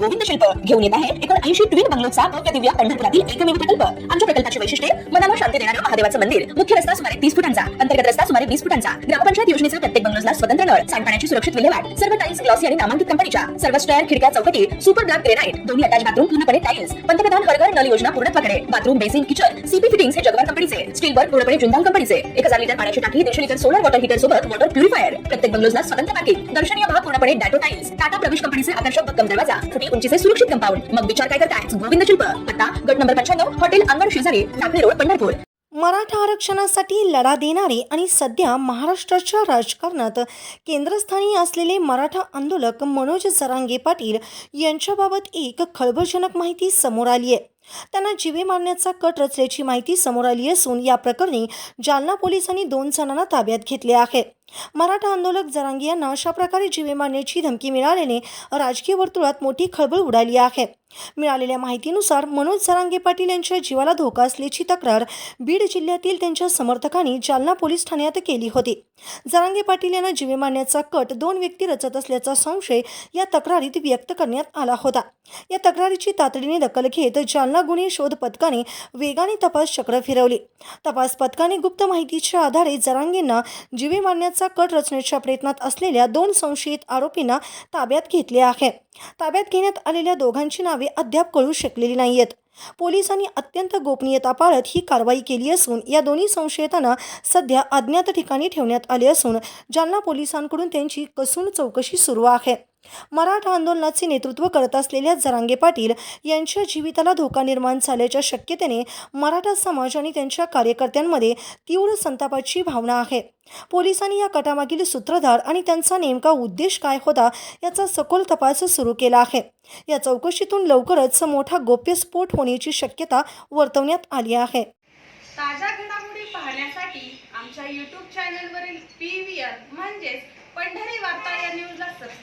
गोविंद शिल्प घेऊन येत आहेत. एकोणऐंशी ट्विन बंगलोचा भव्य दिव्य पंढरपुरातील एकमेव प्रकल्प. आमच्या प्रकल्पाची वैशिष्ट्ये मनाला शांती देणारं महादेवाचं मंदिर. मुख्य रस्ता सुमारे तीस फुटांचा अंतर्गत रस्ता सुमारे वीस फुटांचा. ग्रामपंचायत योजनेचा प्रत्येक बंगलोजला स्वतंत्र नळ सांडपाण्याची सुरक्षित विल्हेवाट सर्व टाईल्स ग्लॉसी आणि नामांकित कंपनीच्या सर्व स्टॅर खिडक्या चौकटी सुपर ब्लॅक ग्रेनाइट दोन्ही अटॅच बाथरूम पूर्णपणे टाईल्स पंतप्रधान हरघर नल योजना पूर्णत्वाकडे. Bathroom basin kitchen CP fittings हे जगभर कंपनीचे. स्टीलवर पूर्णपणे जिंदाल कंपनीचे. एक हजार लिटर पाण्याची टाकी दीडशे लिटर सोलर वॉटर हीटर सोबत वॉटर प्युरिफायर प्रत्येक बंगलोजला स्वतंत्र पार्किंग दर्शनीय भाग पूर्णपणे डॅटो टाइल्स टाटा प्रवेश कंपनीचे आकर्षक भक्कम दरवाजा. फुटी उंचीचे सुरक्षित कंपाऊंड मग विचार काय करताय? गोविंद शिल्प. पत्ता गट नंबर पंच्याण्णव हॉटेल अंगण शेजारी टाकळी रोड पंढरपूर. मराठा आरक्षणासाठी लढा देणारे आणि सध्या महाराष्ट्राच्या राजकारणात केंद्रस्थानी असलेले मराठा आंदोलक मनोज सरांगे पाटील यांच्याबाबत एक खळबळजनक माहिती समोर आली आहे. त्यांना जिवे मारण्याचा कट रचल्याची माहिती समोर आली असून या प्रकरणी जालना पोलिसांनी दोन जणांना ताब्यात घेतले आहे. मराठा आंदोलक जरांगी यांना अशा प्रकारे जिवे मारण्याची धमकी मिळाल्याने राजकीय वर्तुळात मोठी खळबळ उडाली आहे. मिळालेल्या माहितीनुसार मनोज जरांगे पाटील यांच्या जीवाला धोका असल्याची तक्रार बीड जिल्ह्यातील त्यांच्या समर्थकांनी जालना पोलीस ठाण्यात केली होती. जरांगे पाटील यांना जीवे मारण्याचा कट दोन व्यक्ती रचत असल्याचा संशय या तक्रारीत व्यक्त करण्यात आला होता. या तक्रारीची तातडीने दखल घेत जालना गुन्हे शोध पथकाने वेगाने तपास चक्र फिरवली. तपास पथकाने गुप्त माहितीच्या आधारे जरांगेंना जीवे मारण्याचा कट रचण्याच्या प्रयत्नात असलेल्या दोन संशयित आरोपींना ताब्यात घेतले आहे. ताब्यात घेण्यात आलेल्या दोघांची नावे अद्याप कळू शकलेली नाहीयेत. पोलिसांनी अत्यंत गोपनीयता पाळत ही कारवाई केली असून या दोन्ही संशयितांना सध्या अज्ञात ठिकाणी ठेवण्यात आले असून जालना पोलिसांकडून त्यांची कसून चौकशी सुरू आहे. मराठा आंदोलनाचे नेतृत्व करत असलेल्या जरांगे पाटील यांच्या जीविताला धोका निर्माण झाल्याच्या शक्यतेने मराठा समाज आणि त्यांच्या कार्यकर्त्यांमध्ये तीव्र संतापाची भावना आहे. पोलिसांनी या कटामागील सूत्रधार आणि त्यांचा नेमका उद्देश काय होता याचा सखोल तपास सुरू केला आहे. या चौकशीतून लवकरच मोठा गोप्यस्फोट होण्याची शक्यता वर्तवण्यात आली आहे. ताज्या घडामोडी पाहण्यासाठी आमच्या यूट्यूब चॅनलवरील पी व्ही आर म्हणजेच पंढरी वार्ता या न्यूजला